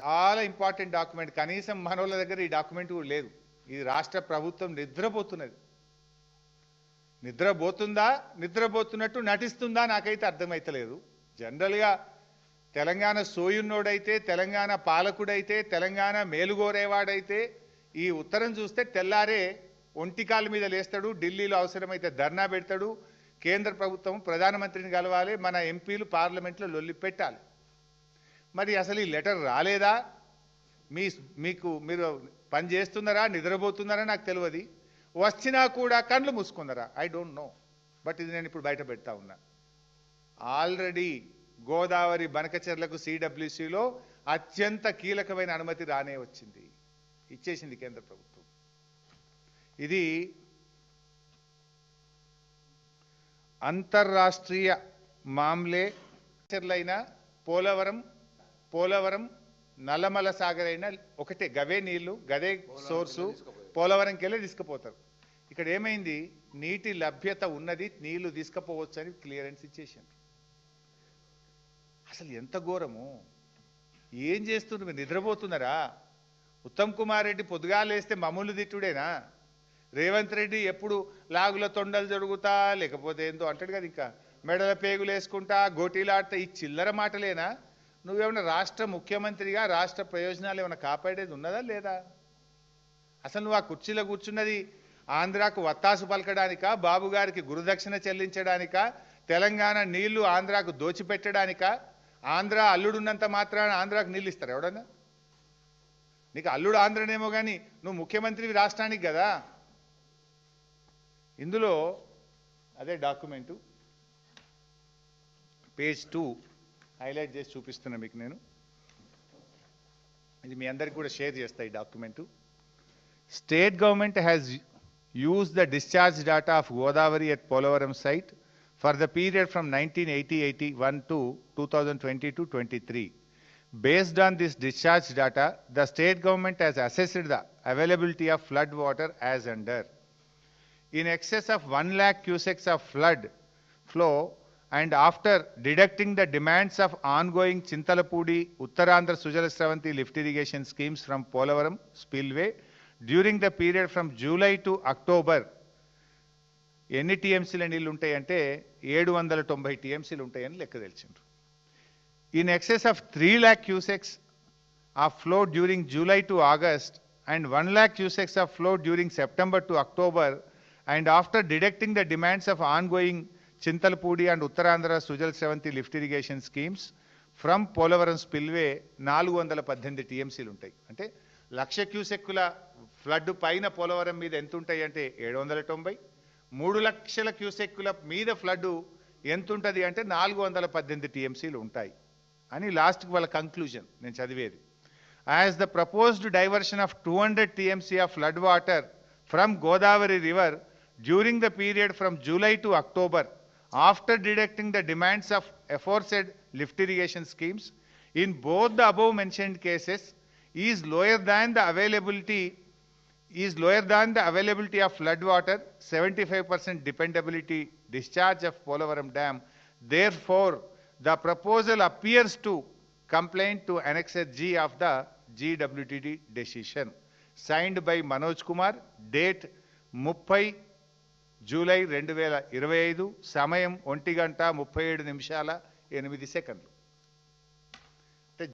చాలా important document. కనీసం మనోళ్ళ దగ్గర ఈ డాక్యుమెంట్ కూడా లేదు. ఇది రాష్ట్ర ప్రభుత్వం నిద్రపోతున్నది. నిద్రపోతుందా? నిద్రపోతున్నట్టు నటిస్తుందా? నాకైతే అర్థమైతలేదు. జనరల్గా తెలంగాణ సోయున్నోడైతే తెలంగాణ పాలకుడైతే తెలంగాణ మేలుగోరేవాడైతే ఈ ఉత్తరం చూస్తే తెల్లారే ఒంటికాల మీద లేస్తాడు ఢిల్లీలో అవసరమైతే ధర్నా పెడతాడు కేంద్ర ప్రభుత్వం ప్రధానమంత్రిని కలవాలి మన ఎంపీలు పార్లమెంట్లో లొల్లి పెట్టాలి. మరి అసలు ఈ లెటర్ రాలేదా? మీ మీకు మీరు పని చేస్తున్నారా? నిద్రపోతున్నారా? నాకు తెలియదు వచ్చినా కూడా కండ్లు మూసుకున్నారా? ఐ డోంట్ నో బట్ ఇది నేను ఇప్పుడు బయట పెడతా ఉన్నా. ఆల్రెడీ గోదావరి బనకచెర్లకు సిడబ్ల్యూసిలో అత్యంత కీలకమైన అనుమతి రానే వచ్చింది. ఇచ్చేసింది కేంద్ర ప్రభుత్వం. ఇది అంతర్రాష్ట్రీయ మామ్లే చర్లైన పోలవరం పోలవరం నల్లమల సాగర్ అయినా ఒకటే గవే నీళ్ళు గదే సోర్సు పోలవరంకి వెళ్ళి తీసుకుపోతారు. ఇక్కడ ఏమైంది? నీటి లభ్యత ఉన్నది నీళ్ళు తీసుకుపోవచ్చు అని క్లియరెన్స్ ఇచ్చేసారు అసలు ఎంత ఘోరము? ఏం చేస్తున్నారు మీరు నిద్రపోతున్నారా? ఉత్తమ్ కుమార్ రెడ్డి పొద్దుగాలేస్తే మమ్మల్ని తిట్టుడేనా? రేవంత్ రెడ్డి ఎప్పుడు లాగుల తొండలు జరుగుతా లేకపోతే ఏందో అంటాడు కదా ఇంకా. మెడల పేగులు వేసుకుంటా గోటీలాడతా ఈ చిల్లర మాటలేనా? నువ్వేమైనా రాష్ట్ర ముఖ్యమంత్రిగా రాష్ట్ర ప్రయోజనాలు ఏమైనా కాపాడేది ఉన్నదా లేదా? అసలు నువ్వు ఆ కుర్చీలో కూర్చున్నది ఆంధ్రాకు వత్తాసు పలకడానికా బాబు గారికి గురుదక్షిణ చెల్లించడానికా తెలంగాణ నీళ్ళు ఆంధ్రాకు దోచిపెట్టడానికా? ఆంధ్ర అల్లుడున్నంత మాత్రాన ఆంధ్రాకు నీళ్ళు ఇస్తారు ఎవడన్నా? నీకు అల్లుడు ఆంధ్రనేమో కానీ నువ్వు ముఖ్యమంత్రి రాష్ట్రానికి కదా? ఇందులో అదే డాక్యుమెంటు. Page two. హైలైట్ చేసి చూపిస్తున్నా మీకు నేను. ఇది మీ అందరికీ కూడా షేర్ చేస్తాయి document. State government has use the discharge data of Godavari at Polavaram site for the period from nineteen eighty eighty one to two thousand twenty to twenty three based on this discharge data the state government has assessed the availability of flood water as under in excess of one lakh cusecs of flood flow and after deducting the demands of ongoing Chintalapudi Uttarandhra Sujala Sravanthi lift irrigation schemes from Polavaram spillway during the period from July to October ఎన్ని టీఎంసీల నీళ్ళు ఉంటాయంటే ఏడు వందల తొంభై టీఎంసీలు ఉంటాయని లెక్క తెలిసిండ్రు. In excess of three lakh cusecs of flow during July to August and one lakh cusecs of flow during September to October and after deducting the demands of ongoing Chintalapudi and Uttarandhra Sujal Sravanthi lift irrigation schemes from Polavaram spillway నాలుగు వందల పద్దెనిమిది టీఎంసీలు ఉంటాయి. అంటే లక్ష క్యూసెక్కుల flood పైన పోలవరం మీద ఎంత ఉంటాయి అంటే ఏడు వందల తొంభై మూడు లక్షల క్యూసెక్కుల మీద ఫ్లడ్ ఎంత ఉంటుంది అంటే నాలుగు వందల పద్దెనిమిది టీఎంసీలు ఉంటాయి అని లాస్ట్కి వాళ్ళ కంక్లూజన్ నేను చదివేది. As the proposed diversion of two hundred TMC of flood water from Godavari river during the period from July to October after deducting the demands of aforesaid lift irrigation schemes in both the above mentioned cases is lower than the availability is lower than the availability of flood water 75% dependability discharge of Polavaram dam. Therefore the proposal appears to complain to annex G of the GWTD decision signed by Manoj Kumar date 30 July రెండు వేల ఇరవై ఐదు సమయం ఒంటి గంట ముప్పై ఏడు నిమిషాల ఎనిమిది సెకండ్లు.